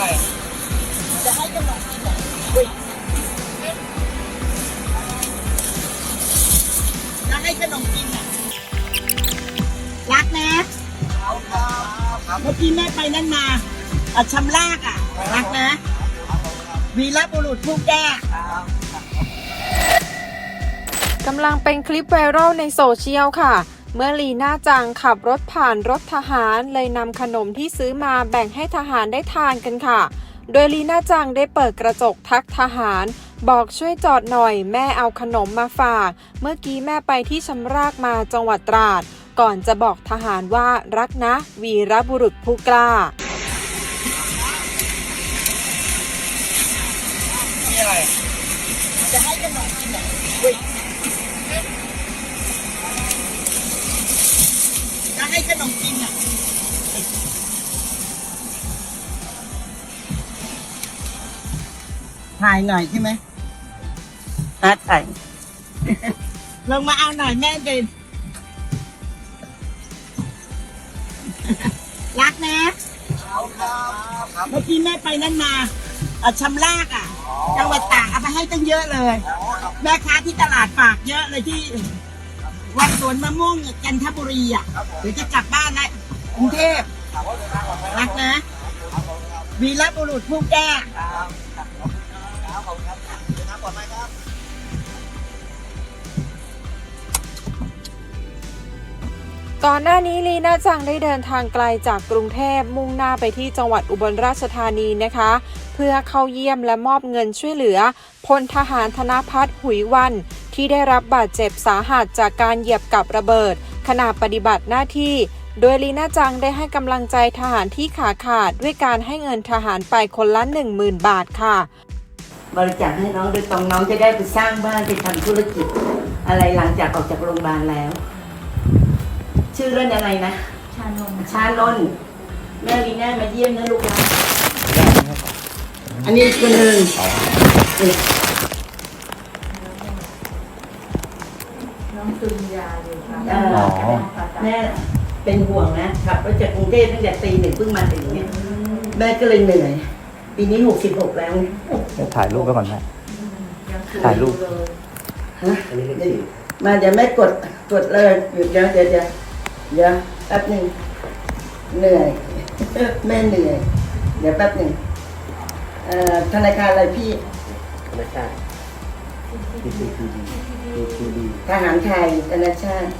อะไรจะให้ขนมกินะจะให้ขนมกินอะรักนะเมื่อกี้แม่ไปนั่นมาอะชำลากอะรักนะ วีรบุรุษผู้แก้กำลังเป็นคลิปไวรัลในโซเชียลค่ะ เมื่อลีน่าจังขับรถผ่านรถทหารเลยนำขนมที่ซื้อมาแบ่งให้ทหารได้ทานกันค่ะ โดยลีน่าจังได้เปิดกระจกทักทหาร บอกช่วยจอดหน่อยแม่เอาขนมมาฝาก เมื่อกี้แม่ไปที่ชำรากมาจังหวัดตราด ก่อนจะบอกทหารว่ารักนะ วีรบุรุษผู้กล้านี่อะไรจะให้ขนมกินอะอุ๊ ให้ขนมกินอะถ่ายหน่อยใช่ไหมอะถ่ายลงมาเอาหน่อยแม่เดินรักนะเมื่อกี้แม่ไปนั่นมาอะชำลากอะจังหวัดตากเอาไปให้ตั้งเยอะเลย แม่ค้าที่ตลาดฝากเยอะเลยที่ วัดสวนมะม่วงจันทบุรีอะเดี๋ยวจะกลับบ้านแล้วกรุงเทพรักนะวีรบุรุษผู้แก้ก่อนหน้านี้ลีน่าจังได้เดินทางไกลจากกรุงเทพมุ่งหน้าไปที่จังหวัดอุบลราชธานีนะคะ เพื่อเข้าเยี่ยมและมอบเงินช่วยเหลือพลทหารธนพัฒน์หุยวัน ที่ได้รับบาดเจ็บสาหัสจากการเหยียบกับระเบิด ขณะปฏิบัติหน้าที่ โดยลีน่าจังได้ให้กำลังใจทหารที่ขาขาดด้วยการให้เงินทหารไปคนละ 10,000 บาทค่ะ บริจาคให้น้องโดยตรงน้องจะได้ไปสร้างบ้านไปทำธุรกิจ อะไรหลังจากออกจากโรงพยาบาลแล้ว ชื่อเล่นอะไรนะ ชานนชานนท์แม่ลีน่ามาเยี่ยมนะลูกนะอันนี้อีกคนหนึ่ง นี่น้องซึมยาอยู่ค่ะเอ่อแม่เป็นห่วงนะขับรถจากกรุงเทพตั้งแต่ตีหนึ่งเพิ่งมาถึงเนี่ยแม่ก็เลยเหนื่อย ปีนี้หกสิบหกแล้วเนี่ยเดี๋ยวถ่ายรูปไว้ก่อนแม่ยังสวถ่ายรูปเลยฮะมาเดี๋ยวแม่กดกดเลยหยุดเดี๋ยวเดี๋ยวเดี๋ยวเดี๋ยวแป๊บหนึ่งเหนื่อย แม่เหนื่อย เดี๋ยวแป๊บหนึ่งเอ่อธนาคารอะไรพี่ธนาคาร PCTD PCTD ทหารไทยธนาชาติ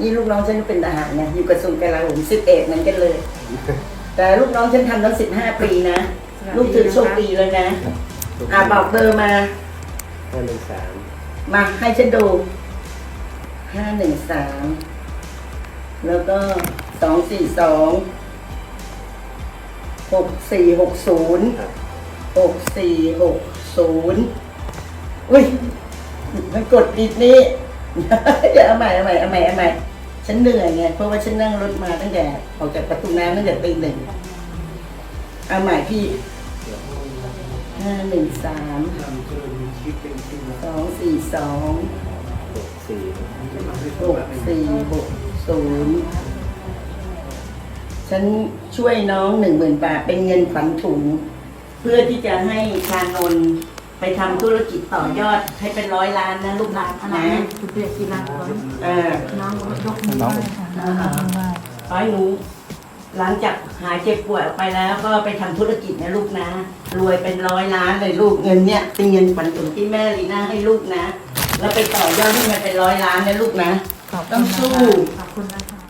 นี่ลูกน้องฉันก็เป็นทหารนะอยู่กระทรวงกลาโหมสิบเอ็ดเหมือนกันเลย แต่ลูกน้องฉันทำตั้งสิบห้าปีนะ ลูกถือโชคดีเลยนะ อ่าบอกเบอร์มาห้าหนึ่งสามมาให้ฉันดูห้าหนึ่งสามแล้วก็สองสี่สองหกสี่หกศูนย์หกสี่หกศูนย์ อุ้ยมันกดผิดนี่เดี๋ยวเอาใหม่เอาใหม่เอาใหม่เอาใหม่ฉันเหนื่อยไงเพราะว่าฉันนั่งรถมาตั้งแต่ออกจากประตูน้ำตั้งแต่ตีหนึ่งเอาใหม่พี่ห้าหนึ่งสามสองสี่สองหกสี่หกสี่หกศูนย์ฉันช่วยน้องหนึ่งหมื่นบาทเป็นเงินขวัญถุง เพื่อที่จะให้ชานนท์ ไปทำธุรกิจต่อยอดให้เป็นร้อยล้านนะลูกหลานอันนั้นะนคือเรียกกีฬาก่อนเออ น้องยกมือไหว้ค่ะน้องยกมือไหว้ขอให้หนูหลังจากหายเจ็บป่วยออกไปแล้วก็ไปทำธุรกิจนะลูกนะ รวยเป็นร้อยล้านเลยลูกเงินเนี่ยเป็นเงินขวัญถุงที่แม่ลีน่าให้ลูกนะ แล้วไปต่อยอดให้มันเป็นร้อยล้านนะลูกนะ ขอบคุณต้องสู้ขอบคุณนะคะ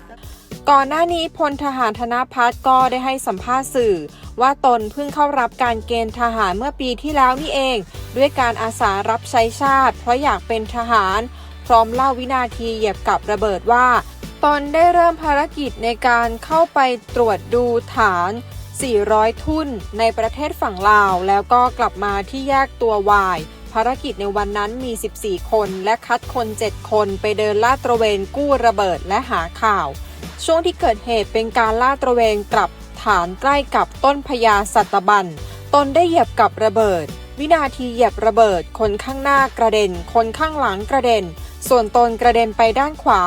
ก่อนหน้านี้พลทหารธนพัฒน์ก็ได้ให้สัมภาษณ์สื่อ ว่าตนเพิ่งเข้ารับการเกณฑ์ทหารเมื่อปีที่แล้วนี่เอง ด้วยการอาสารับใช้ชาติ เพราะอยากเป็นทหาร พร้อมเล่าวินาทีเหยียบกับระเบิดว่าตนได้เริ่มภารกิจในการเข้าไปตรวจดูฐาน 400 ทุ่น ในประเทศฝั่งลาว แล้วก็กลับมาที่แยกตัววาย ภารกิจในวันนั้นมี 14 คน และคัดคน 7 คนไปเดินลาดตระเวนกู้ระเบิดและหาข่าว ช่วงที่เกิดเหตุเป็นการลาดตระเวนกลับฐานใกล้กับต้นพญาสัตบัน ตนได้เหยียบกับระเบิด วินาทีเหยียบระเบิด คนข้างหน้ากระเด็น คนข้างหลังกระเด็น ส่วนตนกระเด็นไปด้านขวา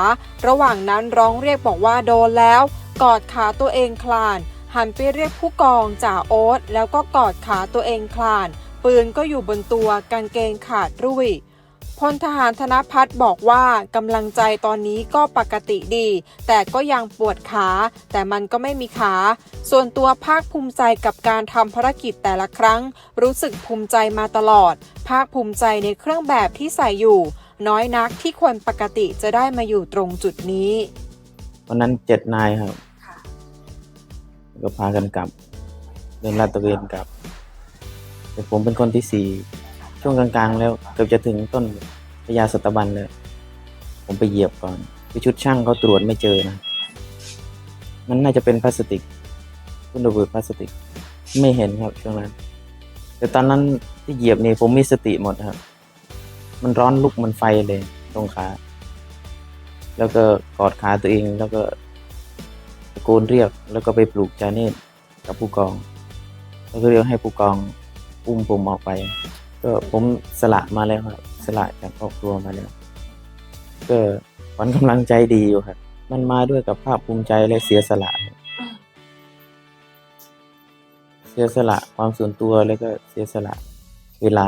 ระหว่างนั้นร้องเรียกบอกว่าโดนแล้ว กอดขาตัวเองคลาน หันไปเรียกผู้กองจ่าโอ๊ตแล้วก็กอดขาตัวเองคลาน ปืนก็อยู่บนตัวกางเกงขาดรุ่ย พลทหารธนพัฒน์บอกว่ากำลังใจตอนนี้ก็ปกติดี แต่ก็ยังปวดขา แต่มันก็ไม่มีขา ส่วนตัวภาคภูมิใจกับการทำภารกิจแต่ละครั้ง รู้สึกภูมิใจมาตลอด ภาคภูมิใจในเครื่องแบบที่ใส่อยู่ น้อยนักที่คนปกติจะได้มาอยู่ตรงจุดนี้ วันนั้นเจ็ดนายครับก็พากันกลับ เดินลาดตระเวนกลับแต่ผมเป็นคนที่สี่ ช่วงกลางๆ แล้วเกือบจะถึงต้นพญาสตบันเลย ผมไปเหยียบก่อนไปชุดช่างเขาตรวจไม่เจอนะ มันน่าจะเป็นพลาสติกคุณระเบิดพลาสติก ไม่เห็นครับช่วงนั้น แต่ตอนนั้นที่เหยียบนี่ผมมีสติหมดครับ มันร้อนลุกมันไฟเลยตรงขาแล้วก็กอดขาตัวเองแล้วก็ตะโกนเรียกแล้วก็ไปปลูกจาเนตกับผู้กอง แล้วก็เรียกให้ผู้กองอุ้มผมออกไป ก็ผมสละมาแล้วครับ สละจากครอบครัวมาแล้วก็ขวัญกำลังใจดีอยู่ครับ มันมาด้วยกับภาคภูมิใจและเสียสละ เสียสละความส่วนตัวแล้วก็เสียสละเวลา